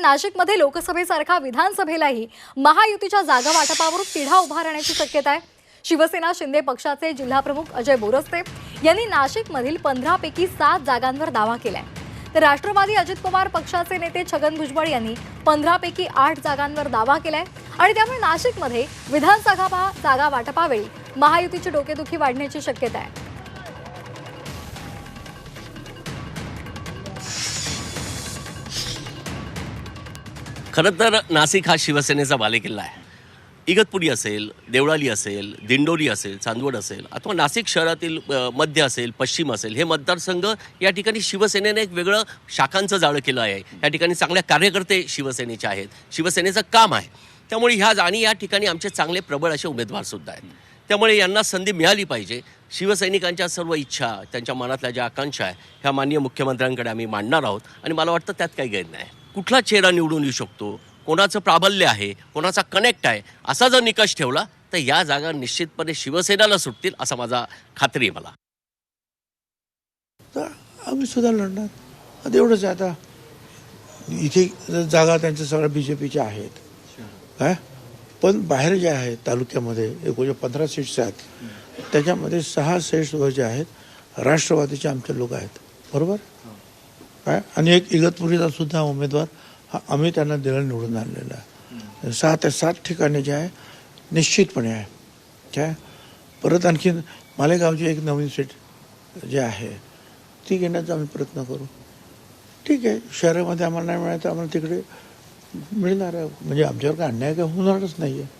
नाशिकमध्ये लोकसभेसारखा विधानसभेलाही महायुतीच्या जागा वाटपावरून तिढा उभा राहण्याची शक्यता आहे. शिवसेना शिंदे पक्षाचे जिल्हाप्रमुख अजय बोरस्ते यांनी नाशिकमधील पंधरापैकी सात जागांवर दावा केलाय. तर राष्ट्रवादी अजित पवार पक्षाचे नेते छगन भुजबळ यांनी पंधरापैकी आठ जागांवर दावा केलाय आणि त्यामुळे नाशिकमध्ये विधानसभा जागा वाटपावेळी महायुतीची डोकेदुखी वाढण्याची शक्यता आहे. खरं तर नाशिक हा शिवसेनेचा बालेकिल्ला आहे. इगतपुरी असेल देवळाली असेल दिंडोरी असेल चांदवड असेल अथवा नाशिक शहरातील मध्य असेल पश्चिम असेल हे मतदारसंघ या ठिकाणी शिवसेनेने एक वेगळं शाखांचं जाळं केलं आहे. या ठिकाणी चांगल्या कार्यकर्ते शिवसेनेचे आहेत. शिवसेनेचं काम आहे. त्यामुळे ह्या आणि या ठिकाणी आमचे चांगले प्रबळ असे उमेदवारसुद्धा आहेत. त्यामुळे यांना संधी मिळाली पाहिजे. शिवसैनिकांच्या सर्व इच्छा त्यांच्या मनातल्या ज्या आकांक्षा आहे ह्या माननीय मुख्यमंत्र्यांकडे आम्ही मांडणार आहोत. आणि मला वाटतं त्यात काही गैर नाही. कुठला चेहरा निवडून येऊ शकतो? कोणाचं प्राबल्य आहे? कोणाचा कनेक्ट आहे? असा जर निकष ठेवला तर या जागा निश्चितपणे शिवसेनेला सुटतील असा माझा खात्री आहे मला. तर आम्ही सुद्धा लढणार. एवढंच आहे. आता इथे जागा त्यांच्या सगळ्या बी जे पीच्या आहेत. काय? पण बाहेर जे आहेत तालुक्यामध्ये एकोणीशे पंधरा सीट्स आहेत. त्याच्यामध्ये सहा सीट्सवर जे आहेत राष्ट्रवादीचे आमचे लोक आहेत. बरोबर? काय? आणि एक इगतपुरीचा सुद्धा उमेदवार हा आम्ही त्यांना दिला निवडून आणलेला आहे. सहा ते सात ठिकाणी जे आहे निश्चितपणे आहे. काय? परत आणखीन मालेगावची एक नवीन सीट जे आहे ती घेण्याचा आम्ही प्रयत्न करू. ठीक आहे शहरामध्ये आम्हाला नाही मिळायचं आम्हाला तिकडे मिळणार आहे. म्हणजे आमच्यावर काय अन्याय काय होणारच नाही आहे